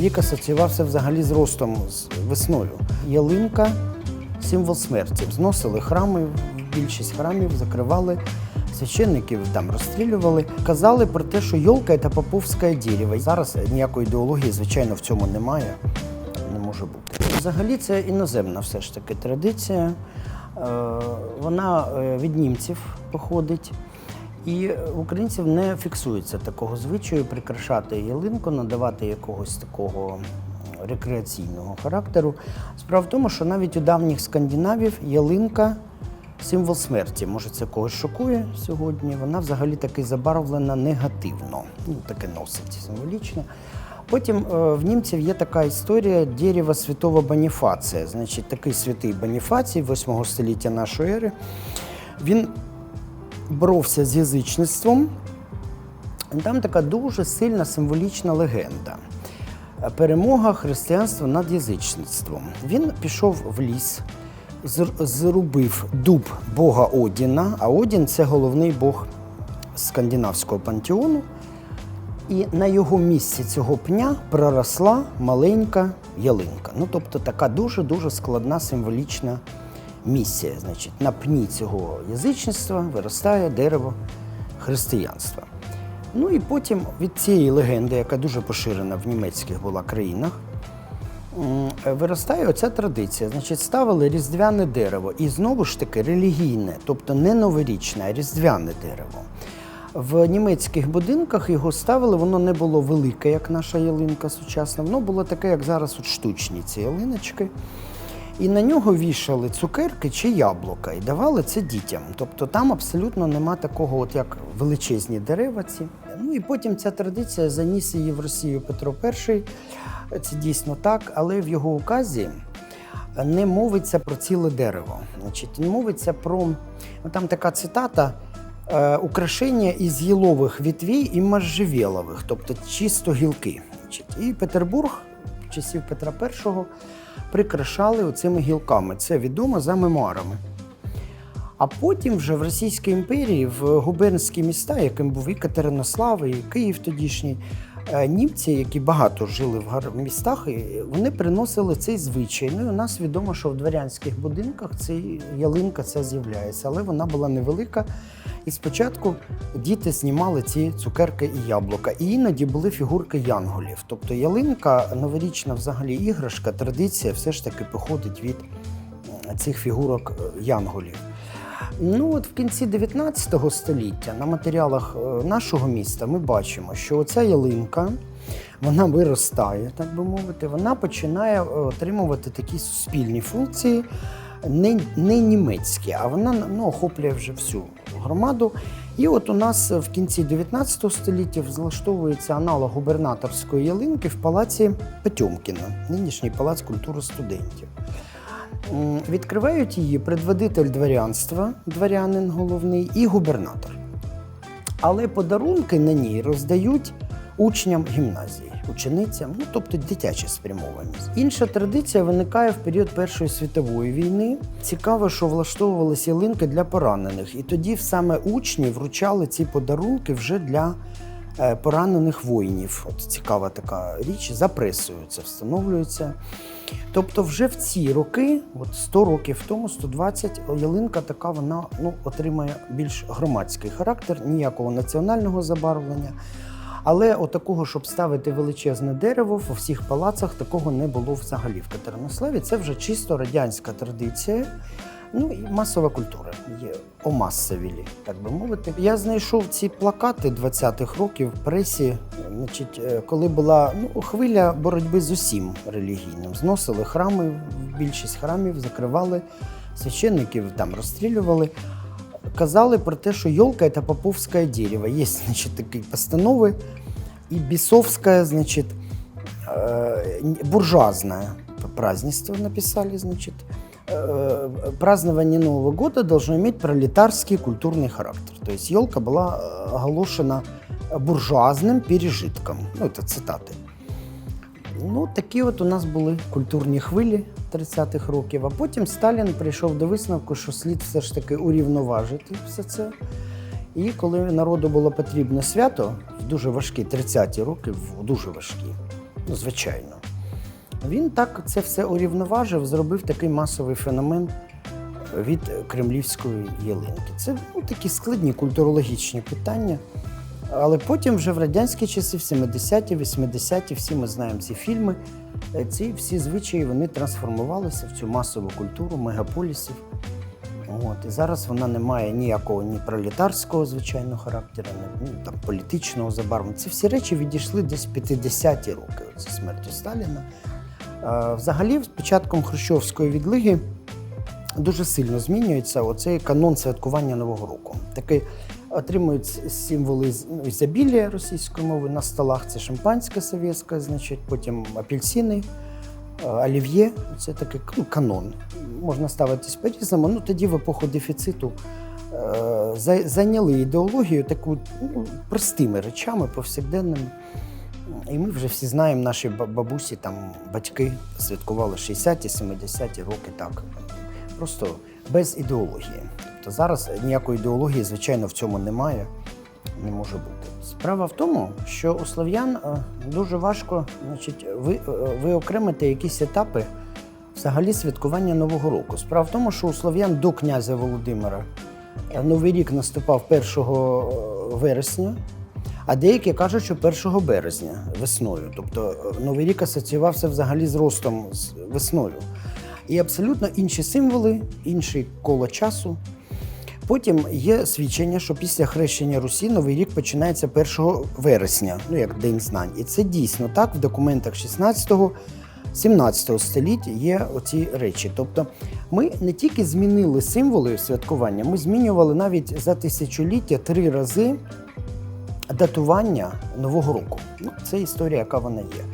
Рік асоціювався взагалі з ростом, з весною. Ялинка символ смерті. Зносили храми, більшість храмів закривали, священників там розстрілювали. Казали про те, що йолка це поповське дерево. Зараз ніякої ідеології, звичайно, в цьому немає. Не може бути. Взагалі це іноземна все ж таки традиція. Е, Вона е, від німців походить. І українців не фіксується такого звичаю прикрашати ялинку, надавати якогось такого рекреаційного характеру. Справа в тому, що навіть у давніх скандинавів ялинка символ смерті. Може, це когось шокує сьогодні. Вона взагалі таки забарвлена негативно. Ну, таке носить символічно. Потім е, в німців є така історія дерева святого Боніфація. Значить, такий святий Боніфацій 8 століття нашої ери. Він боровся з язичництвом. Там така дуже сильна символічна легенда. Перемога християнства над язичництвом. Він пішов в ліс, зрубив дуб бога Одіна, а Одін це головний бог скандинавського пантеону. І на його місці цього пня проросла маленька ялинка. Ну, тобто така дуже-дуже складна символічна місія. Значить, на пні цього язичництва виростає дерево християнства. Ну і потім від цієї легенди, яка дуже поширена в німецьких була країнах, виростає оця традиція. Значить, ставили різдвяне дерево. І знову ж таки релігійне, тобто не новорічне, а різдвяне дерево. В німецьких будинках його ставили, воно не було велике, як наша ялинка сучасна, воно було таке, як зараз от штучні ці ялиночки. І на нього вішали цукерки чи яблука і давали це дітям. Тобто там абсолютно нема такого, от як величезні дерева ці. Ну і потім ця традиція заніс її в Росію Петро І. Це дійсно так, але в його указі не мовиться про ціле дерево. Значить, мовиться про ну, там така цитата. е, Украшення із гілових вітвій і можжевелових, тобто чисто гілки. І Петербург часів Петра І прикрашали оцими гілками. Це відомо за мемуарами. А потім вже в Російській імперії, в губернські міста, яким був і Катеринослав, і Київ тодішній, німці, які багато жили в містах, вони приносили цей звичай. Ну і у нас відомо, що в дворянських будинках цей ялинка ця з'являється, але вона була невелика. І спочатку діти знімали ці цукерки і яблука. І іноді були фігурки янголів. Тобто ялинка, новорічна взагалі іграшка, традиція все ж таки походить від е, цих фігурок е, янголів. Ну от в кінці 19 століття на матеріалах е, нашого міста ми бачимо, що оця ялинка вона виростає, так би мовити, вона починає е, отримувати такі суспільні функції, не, не німецькі, а вона ну, охоплює вже всю громаду. І от у нас в кінці 19 століття влаштовується аналог губернаторської ялинки в палаці Потьомкіна, нинішній палац культури студентів. Відкривають її предводитель дворянства, дворянин головний, і губернатор. Але подарунки на ній роздають учням гімназії, ученицям, ну тобто дитяча спрямованість. Інша традиція виникає в період Першої світової війни. Цікаво, що влаштовувалися ялинки для поранених, і тоді саме учні вручали ці подарунки вже для е, поранених воїнів. От цікава така річ, за пресою це встановлюється. Тобто, вже в ці роки, от 100 років тому, 120, ялинка така вона ну, отримає більш громадський характер, ніякого національного забарвлення. Але отакого, щоб ставити величезне дерево, в всіх палацах такого не було взагалі в Катеринославі. Це вже чисто радянська традиція. Ну і масова культура є омасовілі, так би мовити. Я знайшов ці плакати 20-х років в пресі, значить, е, коли була ну, хвиля боротьби з усім релігійним. Зносили храми, більшість храмів закривали, священників там розстрілювали. Казали про те, що йолка це поповське дерево. Є, значить, такі постанови. І бісовське, значить, э, буржуазное написали, значит. Э, Празднование Нового года должно иметь пролетарский культурный характер. То есть елка была э, оголошена буржуазным пережитком. Ну, это цитаты. Ну, такі от у нас були культурні хвилі 30-х років. А потім Сталін прийшов до висновку, що слід все ж таки урівноважити все це. І коли народу було потрібне свято, в дуже важкі 30-ті роки, в дуже важкі, ну, звичайно. Він так це все урівноважив, зробив такий масовий феномен від кремлівської ялинки. Це ну, такі складні культурологічні питання. Але потім, вже в радянські часи, в 70-ті, 80-ті, всі ми знаємо ці фільми. е, Ці всі звичаї вони трансформувалися в цю масову культуру мегаполісів. От, і зараз вона не має ніякого ні пролетарського, звичайно, характеру, ні ну, там, політичного забарвлення. Ці всі речі відійшли десь в 50-ті роки зі смертю Сталіна. Е, Взагалі, з початком Хрущовської відлиги дуже сильно змінюється оцей канон святкування Нового року. Такий отримують символи ну, ізобілія російської мови на столах. Це шампанське совєтське, значить, потім апельсини, е, олів'є. Це такий ну, канон. Можна ставитись по-різному. Ну тоді в епоху дефіциту е, зайняли ідеологію таку ну, простими речами, повсякденними. І ми вже всі знаємо, наші бабусі, там, батьки святкували 60-ті, 70-ті роки так. Просто без ідеології. Тобто зараз ніякої ідеології, звичайно, в цьому немає, не може бути. Справа в тому, що у слов'ян е, дуже важко значить, ви, е, виокремити якісь етапи взагалі святкування Нового року. Справа в тому, що у слов'ян до князя Володимира е, Новий рік наступав 1 вересня, а деякі кажуть, що 1 березня весною. Тобто е, Новий рік асоціювався взагалі з ростом з весною. І абсолютно інші символи, інший коло часу. Потім є свідчення, що після хрещення Русі Новий рік починається 1 вересня, ну як День знань. І це дійсно так. В документах 16-го, 17 століття є оці речі. Тобто ми не тільки змінили символи святкування, ми змінювали навіть за тисячоліття три рази датування Нового року. Ну, це історія, яка вона є.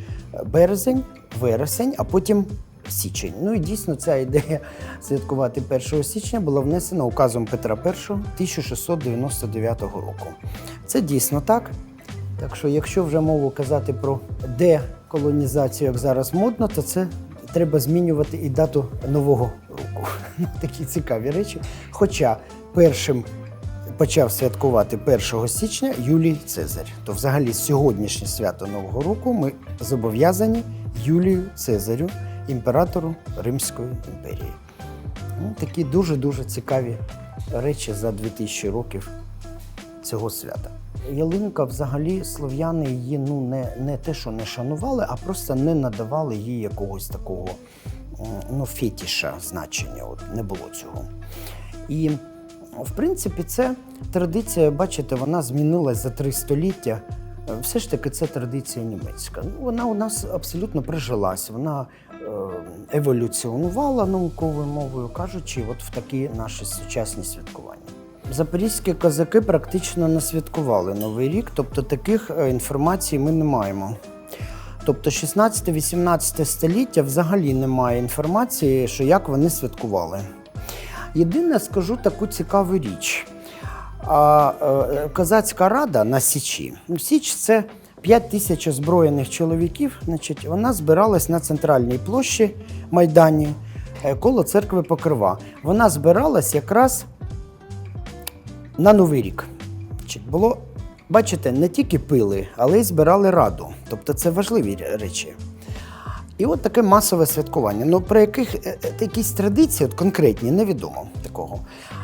Березень, вересень, а потім січень. Ну і дійсно ця ідея святкувати 1 січня була внесена указом Петра І 1699 року. Це дійсно так. Так що, якщо вже мову казати про деколонізацію, як зараз модно, то це треба змінювати і дату Нового року. Такі цікаві речі. Хоча першим почав святкувати 1 січня Юлій Цезарь. То взагалі сьогоднішнє свято Нового року ми зобов'язані Юлію Цезарю, імператору Римської імперії. Ну, такі дуже-дуже цікаві речі за 2000 років цього свята. Ялинка взагалі слов'яни її ну, не, не те, що не шанували, а просто не надавали їй якогось такого ну, фетіша значення. От, не було цього. І в принципі, це традиція, бачите, вона змінилась за три століття. Е, Все ж таки, це традиція німецька. Ну, вона у нас абсолютно прижилась. Вона е, еволюціонувала науковою мовою, кажучи, от в такі наші сучасні святкування. Запорізькі козаки практично не святкували Новий рік, тобто таких е, інформацій ми не маємо. Тобто 16-18 століття взагалі немає інформації, що як вони святкували. Єдине, скажу таку цікаву річ. А, е, Козацька рада на Січі. Січ це 5 тисяч озброєних чоловіків. Значить, вона збиралась на центральній площі Майдані е, коло церкви Покрова. Вона збиралась якраз на Новий рік. Значить, було, бачите, не тільки пили, але й збирали раду. Тобто це важливі речі. І от таке масове святкування. Ну про яких е, е, якісь традиції, от конкретні, невідомо такого.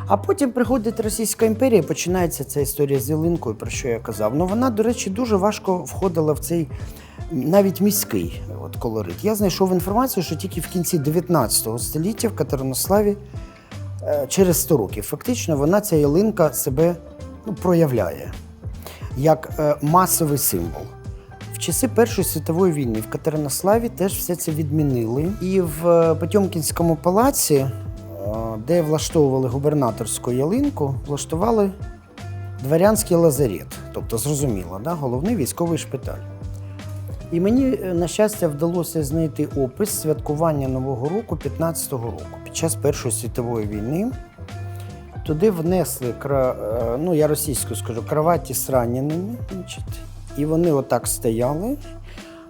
А потім приходить Російська імперія, починається ця історія з ялинкою, про що я казав. Ну вона, до речі, дуже важко входила в цей навіть міський от, колорит. Я знайшов інформацію, що тільки в кінці 19 століття в Катеринославі е, через 100 років фактично вона ця ялинка себе ну, проявляє як масовий символ. Часи Першої світової війни в Катеринославі теж все це відмінили. І в е, Потьомкінському палаці, е, де влаштовували губернаторську ялинку, влаштували дворянський лазарет. Тобто, зрозуміло, да? головний військовий шпиталь. І мені, е, на щастя, вдалося знайти опис святкування Нового року 15-го року під час Першої світової війни. Туди внесли, ну я російською скажу, кроваті з раненими, значить, і вони отак стояли.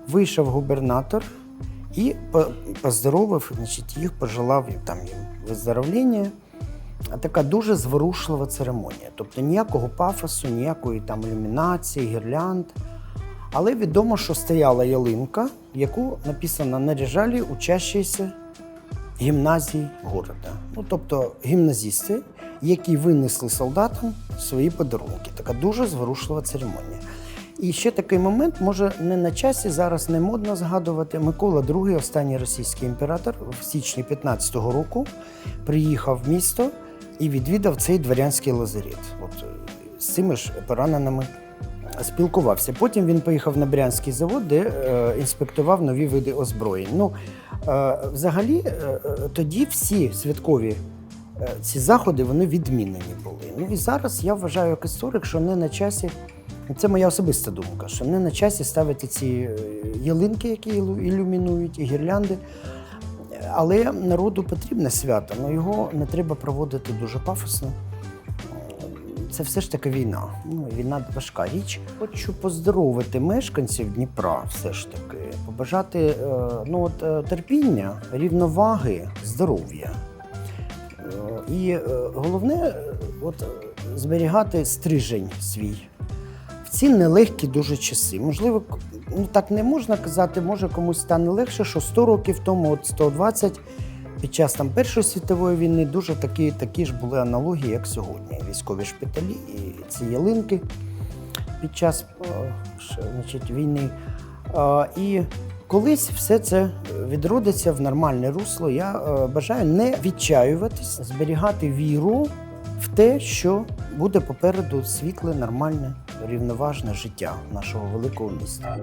вийшов губернатор і поздоровив, значить, їх, пожелав там їм виздоровлення. Така дуже зворушлива церемонія. Тобто ніякого пафосу, ніякої там ілюмінації, гірлянд. Але відомо, що стояла ялинка, яку написано наряжали учащіся гімназій города. Ну, тобто гімназісти, які винесли солдатам свої подарунки. Така дуже зворушлива церемонія. І ще такий момент, може, не на часі, зараз не модно згадувати. Микола II, останній російський імператор, в січні 15-го року приїхав в місто і відвідав цей дворянський лазарет. От е, з цими ж пораненими спілкувався. Потім він поїхав на Брянський завод, де е, інспектував нові види озброєнь. Ну, е, взагалі, е, е, тоді всі святкові е, ці заходи вони відмінені були. Ну і зараз я вважаю як історик, що не на часі. Це моя особиста думка, що не на часі ставити ці е, ялинки, які ілюмінують, і гірлянди. Але народу потрібне свято, але його не треба проводити дуже пафосно. Це все ж таки війна. Ну, війна важка річ. Хочу поздоровити мешканців Дніпра, все ж таки, побажати е, ну, от, е, терпіння, рівноваги, здоров'я. І головне от, зберігати стрижень свій ці нелегкі дуже часи. Можливо, ну так не можна казати, може комусь стане легше, що 100 років тому, от 120, під час там Першої світової війни дуже такі, такі ж були аналогії, як сьогодні. Військові шпиталі і ці ялинки під час значить, війни. І колись все це відродиться в нормальне русло. Я е, бажаю не відчаюватись, зберігати віру в те, що буде попереду світле, нормальне, рівноважне життя нашого великого міста.